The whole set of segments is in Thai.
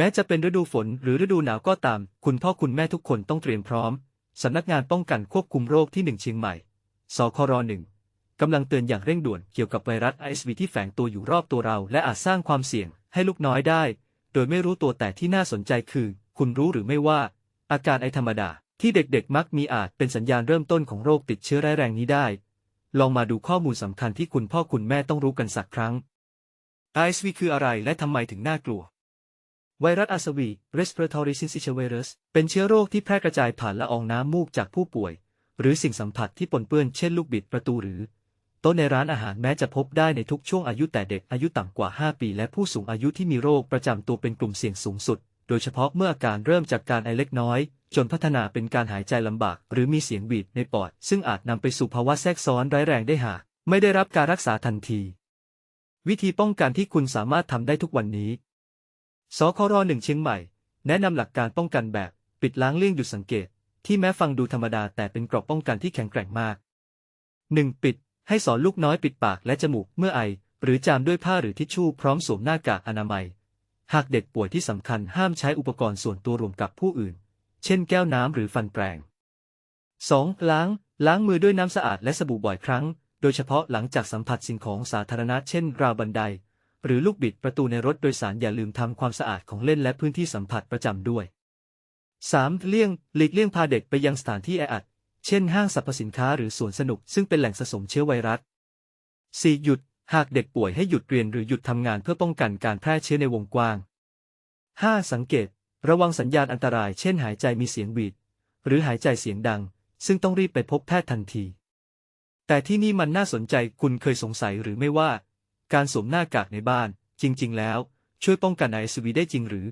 แม้จะเป็นฤดูฝนหรือฤดูหนาวก็ตาม คุณพ่อคุณแม่ทุกคนต้องเตรียมพร้อม สำนักงานป้องกันควบคุมโรคที่หนึ่งเชียงใหม่ สครหนึ่งกำลังเตือนอย่างเร่งด่วนเกี่ยวกับไวรัส ISV ที่แฝงตัวอยู่รอบตัวเรา และอาจสร้างความเสี่ยงให้ลูกน้อยได้ โดยไม่รู้ตัวแต่ที่น่าสนใจคือ คุณรู้หรือไม่ว่า อาการไอธรรมดา ที่เด็กๆ มักมีอาจเป็นสัญญาณเริ่มต้นของโรคติดเชื้อร้ายแรงนี้ได้ ลองมาดูข้อมูลสำคัญที่คุณพ่อคุณแม่ต้องรู้กันสักครั้ง ISV คืออะไรและทำไมถึงน่ากลัว ไวรัสอาสวี respiratory syncytial virus เป็นเชื้อโรคที่แพร่กระจายผ่านละอองน้ำมูกจากผู้ป่วย หรือสิ่งสัมผัสที่ปนเปื้อนเช่นลูกบิดประตูหรือ โต๊ะในร้านอาหารแม้จะพบได้ในทุกช่วงอายุแต่เด็กอายุต่ำกว่า 5 ปี และผู้สูงอายุที่มีโรคประจำตัวเป็นกลุ่มเสี่ยงสูงสุด โดยเฉพาะเมื่ออาการเริ่มจากการไอเล็กน้อย จนพัฒนาเป็นการหายใจลำบาก หรือมีเสียงบีดในปอด ซึ่งอาจนำไปสู่ภาวะแทรกซ้อนร้ายแรงได้หากไม่ได้รับการรักษาทันที วิธีป้องกันที่คุณสามารถทำได้ทุกวันนี้ สครหนึ่งเชียงใหม่ แนะนำหลักการป้องกันแบบ ปิดล้างเลี่ยงหยุดสังเกต ที่แม้ฟังดูธรรมดาแต่เป็นกรอบป้องกันที่แข็งแกร่งมาก 1. ปิด ให้สอนลูกน้อยปิดปากและจมูกเมื่อไอ หรือจามด้วยผ้าหรือทิชชู่พร้อมสวมหน้ากากอนามัย หากเด็กป่วยที่สำคัญห้ามใช้อุปกรณ์ส่วนตัวรวมกับผู้อื่น เช่นแก้วน้ำหรือฟันแปรง 2. ล้าง ล้างมือด้วยน้ำสะอาดและสบู่บ่อยครั้ง โดยเฉพาะหลังจากสัมผัสสิ่งของสาธารณะเช่นราวบันได หรือลูกบิดประตูในรถโดยสารอย่าลืมทำความสะอาดของเล่นและพื้นที่สัมผัสประจำด้วย 3. เลี่ยงหลีกเลี่ยงพาเด็กไปยังสถานที่แออัด เช่นห้างสรรพสินค้าหรือสวนสนุกซึ่งเป็นแหล่งสะสมเชื้อไวรัส 4. หยุด หากเด็กป่วยให้หยุดเรียนหรือหยุดทำงานเพื่อป้องกันการแพร่เชื้อในวงกว้าง 5. สังเกต ระวังสัญญาณอันตราย เช่นหายใจมีเสียงหวีด หรือหายใจเสียงดัง ซึ่งต้องรีบไปพบแพทย์ทันที แต่ที่นี่มันน่าสนใจคุณเคยสงสัยหรือไม่ว่า การสวมหน้ากากในบ้าน จริง ๆ แล้ว ช่วยป้องกันไอซีวีได้จริงหรือ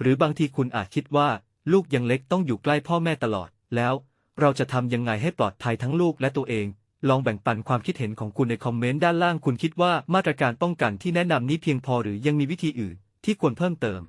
หรือบางทีคุณอาจคิดว่า ลูกยังเล็กต้องอยู่ใกล้พ่อแม่ตลอด แล้วเราจะทำยังไงให้ปลอดภัยทั้งลูกและตัวเอง ลองแบ่งปันความคิดเห็นของคุณในคอมเมนต์ด้านล่างคุณคิดว่ามาตรการป้องกันที่แนะนำนี้เพียงพอหรือยังมีวิธีอื่นที่ควรเพิ่มเติม